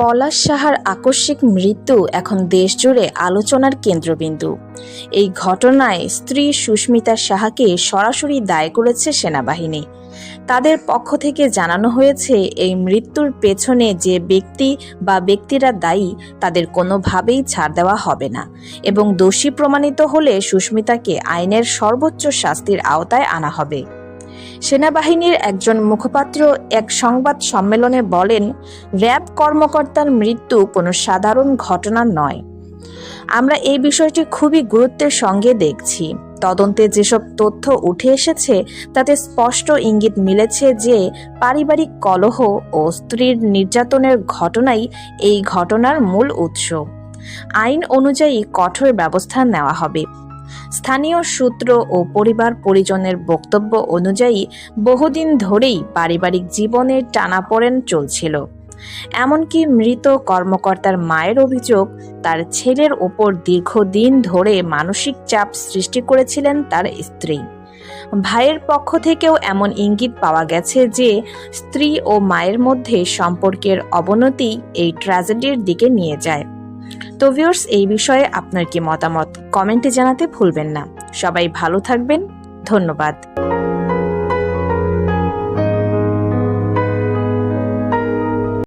পলাশ সাহার আকস্মিক মৃত্যু এখন দেশজুড়ে আলোচনার কেন্দ্রবিন্দু। এই ঘটনায় স্ত্রী সুস্মিতা সাহাকে সরাসরি দায় করেছে সেনাবাহিনী। তাদের পক্ষ থেকে জানানো হয়েছে, এই মৃত্যুর পেছনে যে ব্যক্তি বা ব্যক্তিরা দায়ী, তাদের কোনোভাবেই ছাড় দেওয়া হবে না এবং দোষী প্রমাণিত হলে সুস্মিতাকে আইনের সর্বোচ্চ শাস্তির আওতায় আনা হবে। সেনাবাহিনীর একজন মুখপাত্র এক সংবাদ সম্মেলনে বলেন, র্যাব কর্মকর্তার মৃত্যু কোনো সাধারণ ঘটনা নয়। আমরা এই বিষয়টি খুবই গুরুত্বের সঙ্গে দেখছি। তদন্তে যেসব তথ্য উঠে এসেছে, তাতে স্পষ্ট ইঙ্গিত মিলেছে যে পারিবারিক কলহ ও স্ত্রীর নির্যাতনের ঘটনাই এই ঘটনার মূল উৎস। আইন অনুযায়ী কঠোর ব্যবস্থা নেওয়া হবে। স্থানীয় সূত্র ও পরিবার পরিজনের বক্তব্য অনুযায়ী বহুদিন ধরেই পারিবারিক জীবনের টানাপোড়েন চলছিল। এমনকি মৃত কর্মকর্তার মায়ের অভিযোগ, তার ছেলের ওপর দীর্ঘদিন ধরে মানসিক চাপ সৃষ্টি করেছিলেন তার স্ত্রী। ভাইয়ের পক্ষ থেকেও এমন ইঙ্গিত পাওয়া গেছে যে, স্ত্রী ও মায়ের মধ্যে সম্পর্কের অবনতি এই ট্র্যাজেডির দিকে নিয়ে যায়। তো ভিউয়ার্স এই বিষয়ে আপনার কি মতামত? কমেন্টে জানাতে ভুলবেন না। সবাই ভালো থাকবেন। ধন্যবাদ।